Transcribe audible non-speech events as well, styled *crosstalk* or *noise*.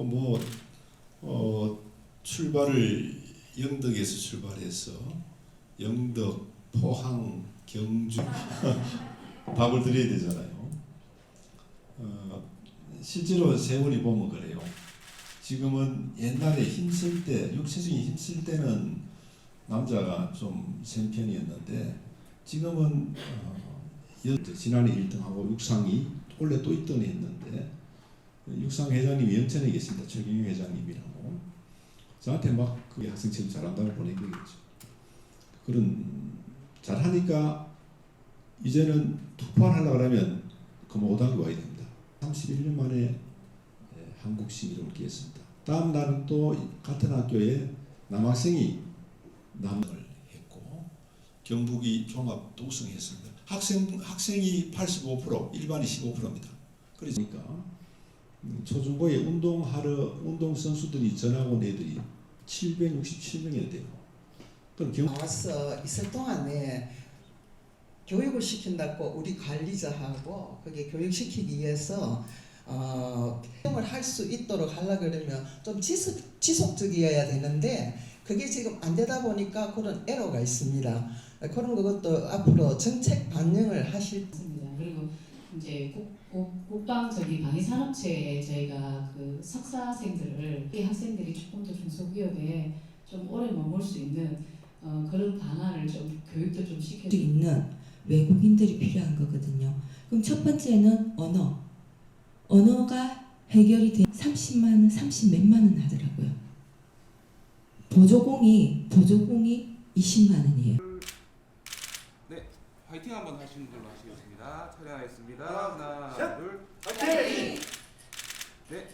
또뭐 어, 출발을 영덕에서 출발해서 영덕, 포항, 경주 *laughs* 답을 드려야 되잖아요. 어, 실제로 세월이 보면 그래요. 지금은 옛날에 힘쓸 때, 육체적인 힘쓸 때는 남자가 좀 센 편이었는데 지금은 어, 여- 지난해 1등하고 육상이 원래 또 1등 했는데 육상 회장님이 영천에 계십니다. 최경영 회장님이라고 저한테 막 그 학생 체육 잘한다고 보낸 거겠죠. 그런 잘하니까 이제는 투표하려고 그러면 그 5단계 와야 됩니다. 31년 만에 예, 한국 시민을 얻겠습니다. 다음 날은 또 같은 학교에 남학생이 남을 했고 경북이 종합 우승했습니다. 학생 학생이 85% 일반이 15%입니다. 그러니까 음, 초중고에 운동하러 운동 선수들이 전학 온 애들이 767명이나 돼요. 그럼 경 나와서 있을 동안에 교육을 시킨다고 우리 관리자하고 그게 교육시키기 위해서 어, 활동을 할 수 있도록 하려 그러면 좀 지속, 지속적이어야 되는데 그게 지금 안 되다 보니까 그런 에러가 있습니다. 그런 것도 앞으로 정책 반영을 하실 이제 국, 국, 국방적인 방위 산업체에 저희가 그 석사생들을 이 학생들이 조금 더 중소기업에 좀 오래 머물 수 있는 어, 그런 방안을 좀 교육도 좀 시켜. 수 있는 외국인들이 필요한 거거든요. 그럼 첫 번째는 언어. 언어가 해결이 돼 30만 원, 30 몇만 원 하더라고요. 보조공이 보조공이 20만 원이에요. 화이팅 한번 하시는 걸로 하시겠습니다. 촬영하겠습니다. 하나, 둘, 화이팅! 네.